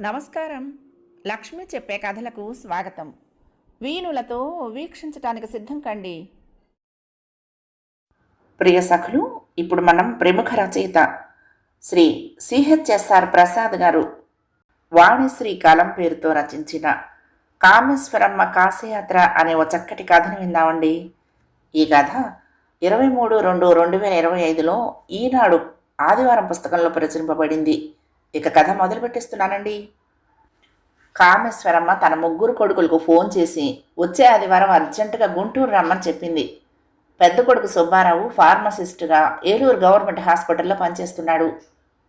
నమస్కారం. లక్ష్మి చెప్పే కథలకు స్వాగతం. వీణులతో వీక్షించటానికి సిద్ధం కండి. ప్రియ సఖులు ఇప్పుడు మనం ప్రముఖ రచయిత శ్రీ సిహెచ్ఎస్ఆర్ ప్రసాద్ గారు వాణిశ్రీ కాలం పేరుతో రచించిన కామేశ్వరమ్మ కాశయాత్ర అనే ఓ చక్కటి కథను విందామండి. ఈ కథ ఇరవై మూడు రెండు రెండు వేల ఇరవై ఐదులో ఈనాడు ఆదివారం పుస్తకంలో ప్రచురింపబడింది. ఇక కథ మొదలు పెట్టిస్తున్నానండి కామేశ్వరమ్మ తన ముగ్గురు కొడుకులకు ఫోన్ చేసి వచ్చే ఆదివారం అర్జెంటుగా గుంటూరు రమ్మని చెప్పింది. పెద్ద కొడుకు సుబ్బారావు ఫార్మసిస్టుగా ఏలూరు గవర్నమెంట్ హాస్పిటల్లో పనిచేస్తున్నాడు.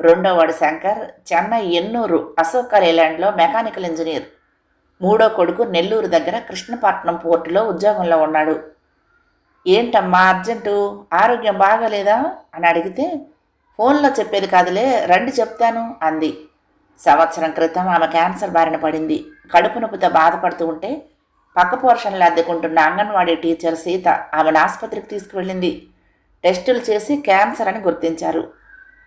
రెండోవాడు శంకర్ చెన్నై ఎన్నూరు అశోక లేలాండ్లో మెకానికల్ ఇంజనీర్. మూడో కొడుకు నెల్లూరు దగ్గర కృష్ణపట్నం పోర్టులో ఉద్యోగంలో ఉన్నాడు. ఏంటమ్మా అర్జెంటు? ఆరోగ్యం బాగాలేదా? అని అడిగితే ఫోన్లో చెప్పేది కాదులే రండి చెప్తాను అంది. సంవత్సరం క్రితం ఆమె క్యాన్సర్ బారిన పడింది. కడుపు నొప్పితో బాధపడుతూ ఉంటే పక్క పోర్షన్లు అద్దెకుంటున్న అంగన్వాడీ టీచర్ సీత ఆమెను ఆసుపత్రికి తీసుకువెళ్ళింది. టెస్టులు చేసి క్యాన్సర్ అని గుర్తించారు.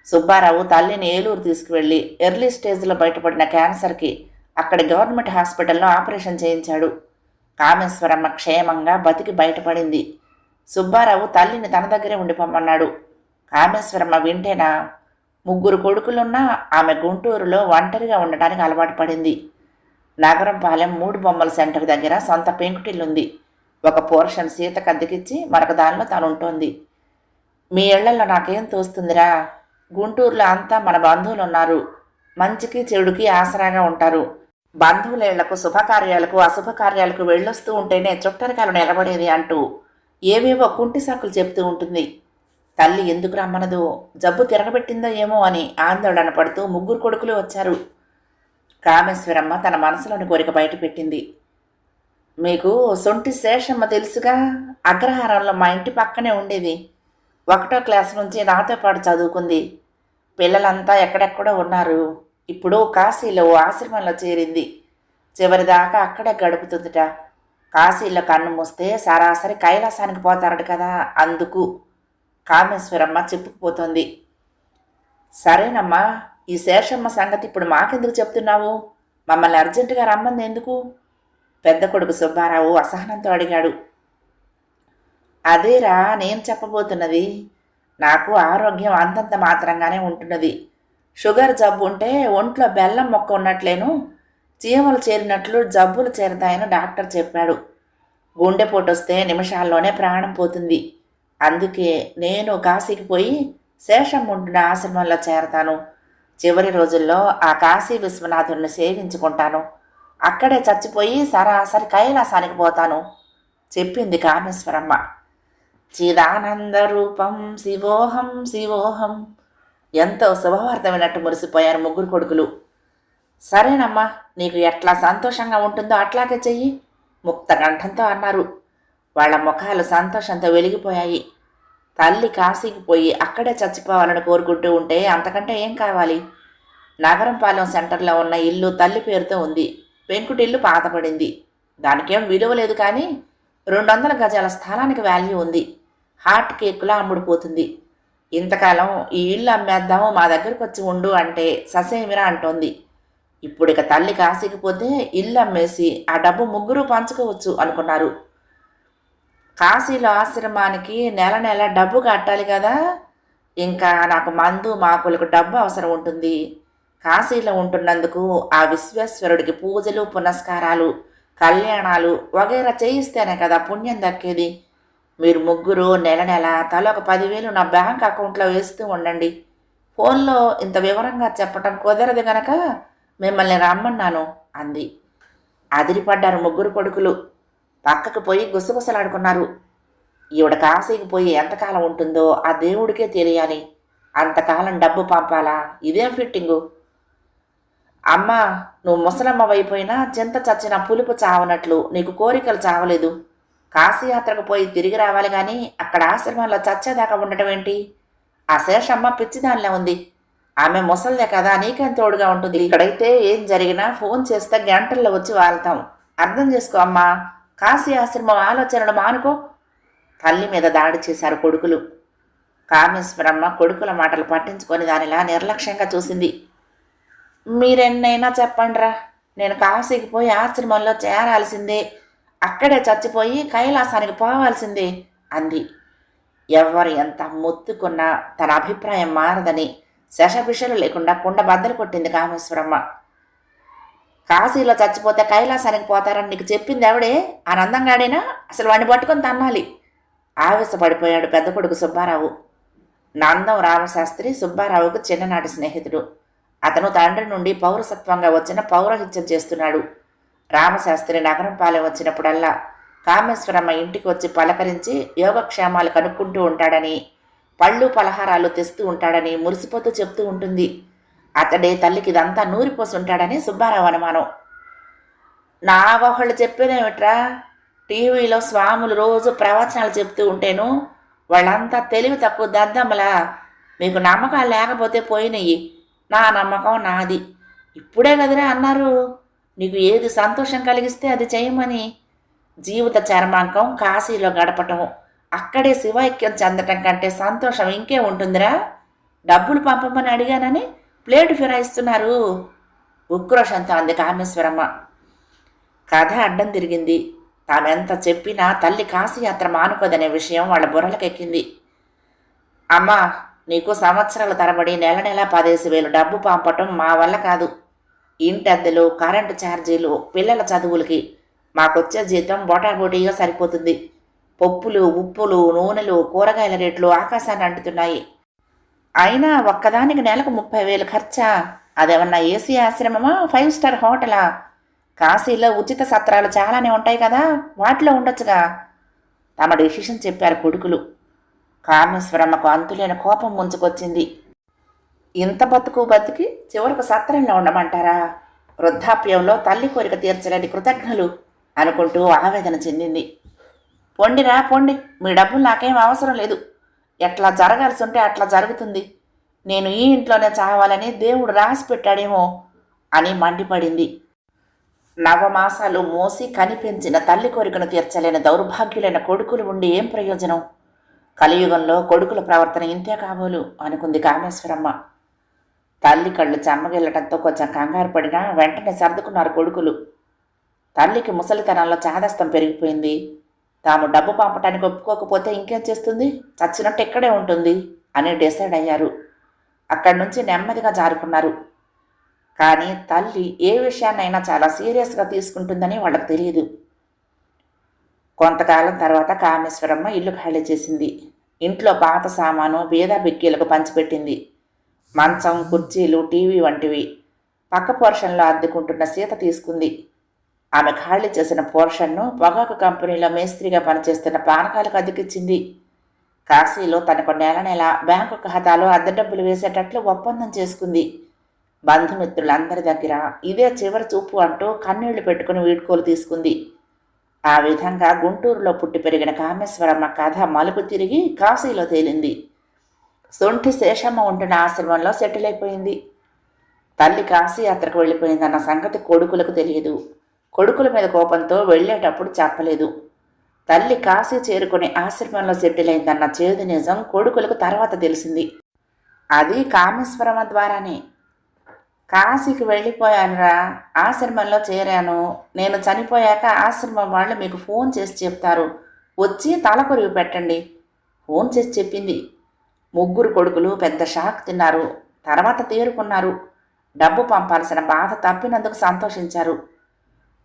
సుబ్బారావు తల్లిని ఏలూరు తీసుకువెళ్ళి ఎర్లీ స్టేజ్లో బయటపడిన క్యాన్సర్కి అక్కడి గవర్నమెంట్ హాస్పిటల్లో ఆపరేషన్ చేయించాడు. కామేశ్వరమ్మ క్షేమంగా బతికి బయటపడింది. సుబ్బారావు తల్లిని తన దగ్గరే ఉండిపోమన్నాడు. కామేశ్వరమ్మ వింటేనా? ముగ్గురు కొడుకులున్నా ఆమె గుంటూరులో ఒంటరిగా ఉండటానికి అలవాటు పడింది. నగరంపాలెం మూడు బొమ్మల సెంటర్ దగ్గర సొంత పెంకుటిల్లుంది. ఒక పోర్షన్ సీతకు అద్దెకిచ్చి మరొక దానిలో తను ఉంటుంది మీ ఇళ్ళలో నాకేం తోస్తుందిరా? గుంటూరులో అంతా మన బంధువులు ఉన్నారు మంచికి చెడుకి ఆసరాగా ఉంటారు. బంధువుల ఇళ్ళకు శుభకార్యాలకు అశుభకార్యాలకు వెళ్ళొస్తూ ఉంటేనే చుట్టరికాలు నిలబడేది అంటూ ఏవేవో కుంటి సాకులు చెప్తూ ఉంటుంది. తల్లి ఎందుకు రమ్మనదో? జబ్బు తిరగబెట్టిందో ఏమో అని ఆందోళన పడుతూ ముగ్గురు కొడుకులు వచ్చారు. కామేశ్వరమ్మ తన మనసులోని కోరిక బయటపెట్టింది. మీకు సొంటి శేషమ్మ తెలుసుగా? అగ్రహారంలో మా ఇంటి పక్కనే ఉండేది. ఒకటో క్లాస్ నుంచి నాతో పాటు చదువుకుంది. పిల్లలంతా ఎక్కడెక్కడో ఉన్నారు. ఇప్పుడు కాశీలో ఓ ఆశ్రమంలో చేరింది. చివరిదాకా అక్కడే గడుపుతుందిట. కాశీలో కన్ను మూస్తే సరాసరి కైలాసానికి పోతారడు కదా. అందుకు కామేశ్వరమ్మ చెప్పుకుపోతుంది. సరేనమ్మా ఈ శేషమ్మ సంగతి ఇప్పుడు మాకెందుకు చెప్తున్నావు? మమ్మల్ని అర్జెంటుగా రమ్మంది ఎందుకు? పెద్ద కొడుకు సుబ్బారావు అసహనంతో అడిగాడు. అదేరా నేను చెప్పబోతున్నది. నాకు ఆరోగ్యం అంతంత మాత్రంగానే ఉంటున్నది. షుగర్ జబ్బు ఉంటే ఒంట్లో బెల్లం మొక్క ఉన్నట్లేను. చీమలు చేరినట్లు జబ్బులు చేరతాయని డాక్టర్ చెప్పాడు. గుండెపోటు వస్తే నిమిషాల్లోనే ప్రాణం పోతుంది. అందుకే నేను కాశీకి పోయి శేషం ఉంటున్న ఆశ్రమంలో చేరతాను. చివరి రోజుల్లో ఆ కాశీ విశ్వనాథుడిని సేవించుకుంటాను. అక్కడే చచ్చిపోయి సరాసరి కైలాసానికి పోతాను. చెప్పింది కామేశ్వరమ్మ. చిదానంద రూపం శివోహం శివోహం. ఎంతో శుభవార్త విన్నట్టు మురిసిపోయారు ముగ్గురు కొడుకులు. సరేనమ్మా నీకు ఎట్లా సంతోషంగా ఉంటుందో అట్లాగే చెయ్యి ముక్త కంఠంతో అన్నారు. వాళ్ళ ముఖాలు సంతోషంతో వెలిగిపోయాయి. తల్లి కాశీకి పోయి అక్కడే చచ్చిపోవాలని కోరుకుంటూ ఉంటే అంతకంటే ఏం కావాలి? నగరంపాలెం సెంటర్లో ఉన్న ఇల్లు తల్లి పేరుతో ఉంది. పెంకుటిల్లు పాతపడింది. దానికేం విలువ లేదు కానీ రెండు వందల గజాల స్థలానికి వాల్యూ ఉంది. హాట్ కేకులా అమ్ముడుపోతుంది. ఇంతకాలం ఈ ఇల్లు అమ్మేద్దాము మా దగ్గరకు వచ్చి ఉండు అంటే ససేమిరా అంటోంది. ఇప్పుడు ఇక తల్లి కాశీకి పోతే ఇల్లు అమ్మేసి ఆ డబ్బు ముగ్గురు పంచుకోవచ్చు అనుకున్నారు. కాశీలో ఆశ్రమానికి నెల నెల డబ్బు కట్టాలి కదా. ఇంకా నాకు మందు మాకులకు డబ్బు అవసరం ఉంటుంది. కాశీలో ఉంటున్నందుకు ఆ విశ్వేశ్వరుడికి పూజలు పునస్కారాలు కళ్యాణాలు వగైరా చేయిస్తేనే కదా పుణ్యం దక్కేది. మీరు ముగ్గురు నెల నెల తల ఒక పదివేలు నా బ్యాంక్ అకౌంట్లో వేస్తూ ఉండండి. ఫోన్లో ఇంత వివరంగా చెప్పటం కుదరదు గనక. మిమ్మల్ని రమ్మన్నాను అంది. అదిరిపడ్డారు ముగ్గురు కొడుకులు. పక్కకు పోయి గుసగుసలాడుకున్నారు. ఈవిడ కాశీకి పోయి ఎంతకాలం ఉంటుందో ఆ దేవుడికే తెలియాలి. అంతకాలం డబ్బు పంపాలా? ఇదేం ఫిట్టింగు. అమ్మా నువ్వు ముసలమ్మ అయిపోయినా చింత చచ్చిన పులుపు చావనట్లు నీకు కోరికలు చావలేదు. కాశీయాత్రకు పోయి తిరిగి రావాలి కానీ అక్కడ ఆశ్రమంలో చచ్చేదాకా ఉండటం ఏంటి? ఆ శేషమ్మ పిచ్చిదానిలో ఉంది. ఆమె ముసలిదే కదా నీకేం తోడుగా ఉంటుంది? ఇక్కడైతే ఏం జరిగినా ఫోన్ చేస్తే గంటల్లో వచ్చి వాళ్తాం. అర్థం చేసుకో అమ్మా. కాశీ ఆశ్రమం ఆలోచనలు మానుకో. తల్లి మీద దాడి చేశారు కొడుకులు. కామేశ్వరమ్మ కొడుకుల మాటలు పట్టించుకొని దానిలా నిర్లక్ష్యంగా చూసింది. మీరెన్నైనా చెప్పండిరా. నేను కాశీకి పోయి ఆశ్రమంలో చేరాల్సిందే. అక్కడే చచ్చిపోయి కైలాసానికి పోవాల్సిందే అంది. ఎవరు ఎంత మొత్తుకున్నా తన అభిప్రాయం మారదని. శశభిషలు లేకుండా కుండ బద్దలు కొట్టింది కామేశ్వరమ్మ. కాశీలో చచ్చిపోతే కైలాసానికి పోతారని నీకు చెప్పింది ఎవడే? ఆనందంగాడేనా అసలు వాడిని పట్టుకొని తన్నాలి. ఆవేశపడిపోయాడు పెద్ద కొడుకు సుబ్బారావు. నందం రామశాస్త్రి సుబ్బారావుకు చిన్ననాటి స్నేహితుడు. అతను తండ్రి నుండి పౌరసత్వంగా వచ్చిన పౌరహిత్యం చేస్తున్నాడు. రామశాస్త్రి నగరం పాలెం వచ్చినప్పుడల్లా కామేశ్వరమ్మ ఇంటికి వచ్చి పలకరించి యోగక్షేమాలు కనుక్కుంటూ ఉంటాడని పళ్ళు పలహారాలు తెస్తూ ఉంటాడని మురిసిపోతూ చెప్తూ ఉంటుంది. అతడే తల్లికి ఇదంతా నూరిపోసి ఉంటాడని సుబ్బారావు అనుమానం. నా ఒకళ్ళు చెప్పేదేమిట్రా? టీవీలో స్వాములు రోజు ప్రవచనాలు చెప్తూ ఉంటేను వాళ్ళంతా తెలివి తక్కువ దద్దమ్మలా. మీకు నమ్మకాలు లేకపోతే పోయినాయి నా నమ్మకం నాది. ఇప్పుడే కదరా అన్నారు. నీకు ఏది సంతోషం కలిగిస్తే అది చేయమని. జీవిత చర్మాంకం కాశీలో గడపటము. అక్కడే శివైక్యం చెందటం కంటే సంతోషం ఇంకే ఉంటుందిరా. డబ్బులు పంపమని అడిగానని ప్లేటు ఫిరాయిస్తున్నారు. ఉక్రోషంతో అంది కామేశ్వరమ్మ. కథ అడ్డం తిరిగింది. తామెంత చెప్పినా తల్లి కాశీయాత్ర మానుకోదనే విషయం వాళ్ళ బుర్రలకెక్కింది. అమ్మా నీకు సంవత్సరాల తరబడి నెల నెల పదేసి వేలు డబ్బు పంపటం మా వల్ల కాదు. ఇంటద్దెలు కరెంటు ఛార్జీలు పిల్లల చదువులకి మాకొచ్చే జీతం బోటాబోటీగా సరిపోతుంది. పప్పులు ఉప్పులు నూనెలు కూరగాయల రేట్లు ఆకాశాన్ని అంటుతున్నాయి. అయినా ఒక్కదానికి నెలకు ముప్పై వేలు ఖర్చా? అదేమన్నా ఏసీ ఆశ్రమమా? ఫైవ్ స్టార్ హోటలా? కాశీలో ఉచిత సత్రాలు చాలానే ఉంటాయి కదా? వాటిలో ఉండొచ్చుగా? తమ డెసిషన్ చెప్పారు కొడుకులు. కామేశ్వరమ్మకు అంతులేని కోపం ముంచుకొచ్చింది. ఇంత బతుకు బతికి చివరకు సత్రంలో ఉండమంటారా? వృద్ధాప్యంలో తల్లి కోరిక తీర్చలేని కృతజ్ఞులు అనుకుంటూ ఆవేదన చెందింది. పొండిరా పొండి. మీ డబ్బులు నాకేం అవసరం లేదు. ఎట్లా జరగాల్సి ఉంటే అట్లా జరుగుతుంది. నేను ఈ ఇంట్లోనే చావాలని దేవుడు రాసి పెట్టాడేమో అని మండిపడింది. నవమాసాలు మోసి కనిపించిన తల్లి కోరికను తీర్చలేని దౌర్భాగ్యులైన కొడుకులు ఉండి ఏం ప్రయోజనం? కలియుగంలో కొడుకుల ప్రవర్తన ఇంతే కాబోలు అనుకుంది కామేశ్వరమ్మ. తల్లి కళ్ళు చెమ్మగిల్లటంతో కొంచెం కంగారు పడినా వెంటనే సర్దుకున్నారు కొడుకులు. తల్లికి ముసలితనంలో చాదస్తం పెరిగిపోయింది. తాము డబ్బు పంపటానికి ఒప్పుకోకపోతే ఇంకేం చేస్తుంది? చచ్చినట్టు ఎక్కడే ఉంటుంది అని డిసైడ్ అయ్యారు. అక్కడి నుంచి నెమ్మదిగా జారుకున్నారు. కానీ తల్లి ఏ విషయాన్నైనా చాలా సీరియస్గా తీసుకుంటుందని వాళ్ళకి తెలియదు కొంతకాలం తర్వాత కామేశ్వరమ్మ ఇల్లు ఖాళీ చేసింది. ఇంట్లో పాత సామాను బీద బిక్కీలకు పంచిపెట్టింది. మంచం కుర్చీలు టీవీ వంటివి. పక్క పోర్షన్లో అద్దెకుంటున్న సీత తీసుకుంది. ఆమె ఖాళీ చేసిన పోర్షన్ను పొగాకు కంపెనీలో మేస్త్రిగా పనిచేస్తున్న పానకాలకు అద్దెకిచ్చింది. కాశీలో తనకు నెల నెల బ్యాంకు ఖాతాలో అద్దె డబ్బులు వేసేటట్లు ఒప్పందం చేసుకుంది. బంధుమిత్రులందరి దగ్గర ఇదే చివరి చూపు అంటూ కన్నీళ్ళు పెట్టుకుని వీడ్కోలు తీసుకుంది. ఆ విధంగా గుంటూరులో పుట్టి పెరిగిన కామేశ్వరమ్మ కథ మలుపు తిరిగి కాశీలో తేలింది. సొంటి శేషమ్మ ఉంటున్న ఆశ్రమంలో సెటిల్ అయిపోయింది. తల్లి కాశీ యాత్రకు వెళ్ళిపోయిందన్న సంగతి కొడుకులకు తెలియదు. కొడుకుల మీద కోపంతో వెళ్ళేటప్పుడు చెప్పలేదు. తల్లి కాశీ చేరుకుని ఆశ్రమంలో సెటిల్ అయిందన్న చేదు నిజం కొడుకులకు తర్వాత తెలిసింది. అది కామేశ్వరమ్మ ద్వారానే. కాశీకి వెళ్ళిపోయానురా ఆశ్రమంలో చేరాను. నేను చనిపోయాక ఆశ్రమం వాళ్ళు మీకు ఫోన్ చేసి చెప్తారు. వచ్చి తలకొరివి పెట్టండి. ఫోన్ చేసి చెప్పింది. ముగ్గురు కొడుకులు పెద్ద షాక్ తిన్నారు. తర్వాత తేరుకున్నారు. డబ్బు పంపాల్సిన బాధ తప్పినందుకు సంతోషించారు.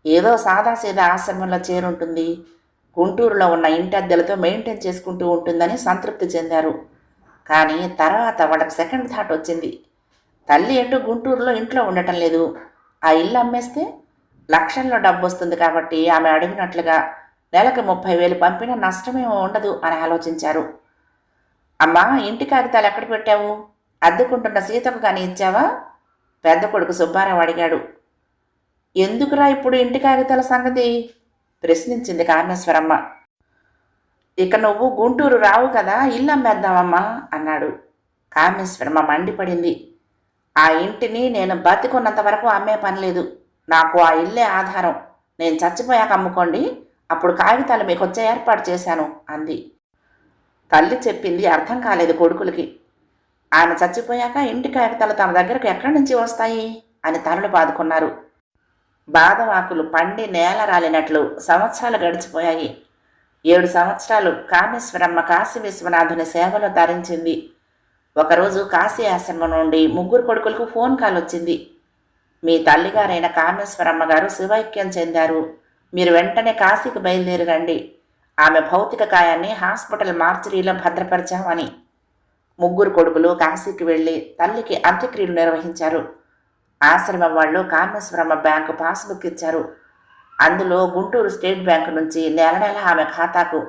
ఏదో సాదాసీదా ఆశ్రమంలో చేరుంటుంది. గుంటూరులో ఉన్న ఇంటి అద్దెలతో మెయింటైన్ చేసుకుంటూ ఉంటుందని సంతృప్తి చెందారు. కానీ తర్వాత వాళ్ళకి సెకండ్ థాట్ వచ్చింది. తల్లి ఎటు గుంటూరులో ఇంట్లో ఉండటం లేదు. ఆ ఇల్లు అమ్మేస్తే లక్షల్లో డబ్బు వస్తుంది కాబట్టి ఆమె అడిగినట్లుగా నెలకు ముప్పై వేలు పంపినా నష్టమేమో ఉండదు అని ఆలోచించారు. అమ్మా ఇంటి కాగితాలు ఎక్కడ పెట్టావు? అద్దెకుంటున్న సీతకు కానీ ఇచ్చావా? పెద్ద కొడుకు సుబ్బారావు అడిగాడు. ఎందుకురా ఇప్పుడు ఇంటి కాగితాల సంగతి? ప్రశ్నించింది కామేశ్వరమ్మ. ఇక నువ్వు గుంటూరు రావు కదా ఇల్లు అమ్మేద్దామమ్మా అన్నాడు. కామేశ్వరమ్మ మండిపడింది. ఆ ఇంటిని నేను బతికున్నంత వరకు అమ్మే పని లేదు. నాకు ఆ ఇల్లే ఆధారం. నేను చచ్చిపోయాక అమ్ముకోండి అప్పుడు కాగితాలు మీకు వచ్చే ఏర్పాటు చేశాను అంది. తల్లి చెప్పింది అర్థం కాలేదు కొడుకులకి. ఆమె చచ్చిపోయాక ఇంటి కాగితాలు తమ దగ్గరకు ఎక్కడి నుంచి వస్తాయి? అని తనులు బాదుకున్నారు. బాధవాకులు పండి నేల రాలినట్లు సంవత్సరాలు గడిచిపోయాయి. ఏడు సంవత్సరాలు కామేశ్వరమ్మ కాశీ విశ్వనాథుని సేవలో తరించింది. ఒకరోజు కాశీ ఆశ్రమం నుండి ముగ్గురు కొడుకులకు ఫోన్ కాల్ వచ్చింది. మీ తల్లిగారైన కామేశ్వరమ్మ గారు శివైక్యం చెందారు. మీరు వెంటనే కాశీకి బయలుదేరిరండి. ఆమె భౌతిక కాయాన్ని హాస్పిటల్ మార్చరీలో భద్రపరిచామని. ముగ్గురు కొడుకులు కాశీకి వెళ్ళి తల్లికి అంత్యక్రియలు నిర్వహించారు. ఆశ్రమం వాళ్ళు కామేశ్వరమ్మ బ్యాంకు పాస్బుక్ ఇచ్చారు. అందులో గుంటూరు స్టేట్ బ్యాంకు నుంచి నెల నెల ఆమె ఖాతాకు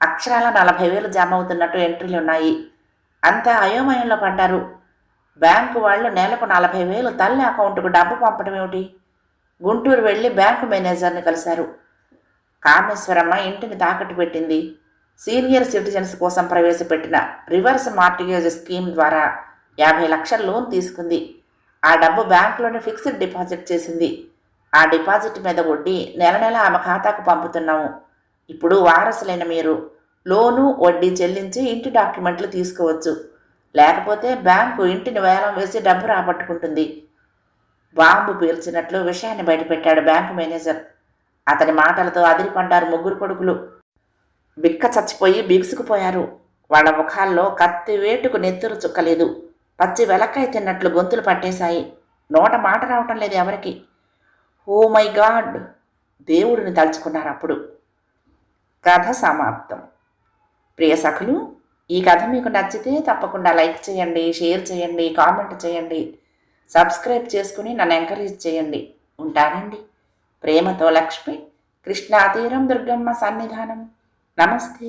అక్షరాల నలభై వేలు జమ అవుతున్నట్టు ఎంట్రీలు ఉన్నాయి. అంతా అయోమయంలో పడ్డారు. బ్యాంకు వాళ్ళు నెలకు నలభై వేలు తల్లి అకౌంట్కు డబ్బు పంపడం ఏమిటి? గుంటూరు వెళ్ళి బ్యాంకు మేనేజర్ని కలిశారు. కామేశ్వరమ్మ ఇంటిని తాకట్టు పెట్టింది. సీనియర్ సిటిజన్స్ కోసం ప్రవేశపెట్టిన రివర్స్ మార్టిగేజ్ స్కీమ్ ద్వారా యాభై లక్షల లోన్ తీసుకుంది. ఆ డబ్బు బ్యాంకులోనే ఫిక్స్డ్ డిపాజిట్ చేసింది. ఆ డిపాజిట్ మీద వడ్డీ నెల నెల ఆమె ఖాతాకు పంపుతున్నాము. ఇప్పుడు వారసులైన మీరు లోను వడ్డీ చెల్లించి ఇంటి డాక్యుమెంట్లు తీసుకోవచ్చు. లేకపోతే బ్యాంకు ఇంటిని వేలం వేసి డబ్బు రాబట్టుకుంటుంది. బాంబు పీల్చినట్లు విషయాన్ని బయటపెట్టాడు బ్యాంకు మేనేజర్. అతని మాటలతో అదిరిపడ్డారు ముగ్గురు కొడుకులు. బిక్క చచ్చిపోయి బిగుసుకుపోయారు. వాళ్ళ ముఖాల్లో కత్తి వేటుకు నెత్తురు చుక్కలేదు. పచ్చి వెలక్కాయ తిన్నట్లు గొంతులు పట్టేశాయి. నోట మాట రావటం లేదు ఎవరికి. Oh my god! దేవుడిని తలుచుకున్నారు అప్పుడు. కథ సమాప్తం. ప్రియ సఖులు ఈ కథ మీకు నచ్చితే తప్పకుండా లైక్ చేయండి షేర్ చేయండి కామెంట్ చేయండి. సబ్స్క్రైబ్ చేసుకుని నన్ను ఎంకరేజ్ చేయండి. ఉంటానండి. ప్రేమతో లక్ష్మి కృష్ణాతీరం దుర్గమ్మ సన్నిధానం. నమస్తే.